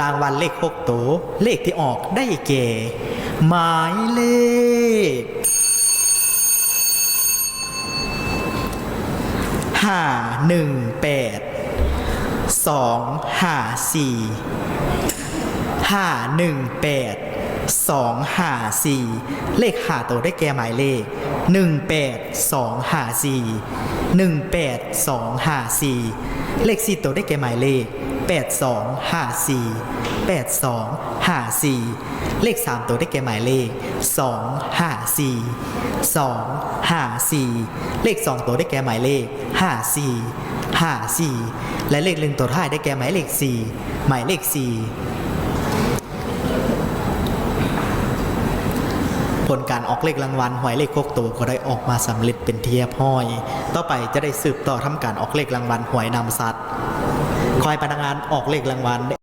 รางวัลเลขหกตัวเลขที่ออกได้แก่หมายเลขห้าหนึ่งแปดสองห้าสี่ห้าหนึ่งแปดสองห้าสี่เลขหาตัวได้แก่หมายเลขหนึ่งแปดสองห้าสี่หนึ่งแปดสองห้าสี่เลขสี่ตัวได้แก่หมายเลข แปดสองห้าสี่แปดสองห้าสี่เลขสามตัวได้แก่หมายเลขสองห้าสี่สองห้าสี่เลขสองตัวได้แก่หมายเลขห้าสี่ห้าสี่และเลขหนึ่งตัวท้ายได้แก่หมายเลขสี่หมายเลขสี่ผลการออกเลขรางวัลหวยเลขคกตัวก็ได้ออกมาสำเร็จเป็นเทียบห้อย ต่อไปจะได้สืบต่อทำการออกเลขรางวัลหวยนำสัตว์ คอยพนักงานออกเลขรางวัล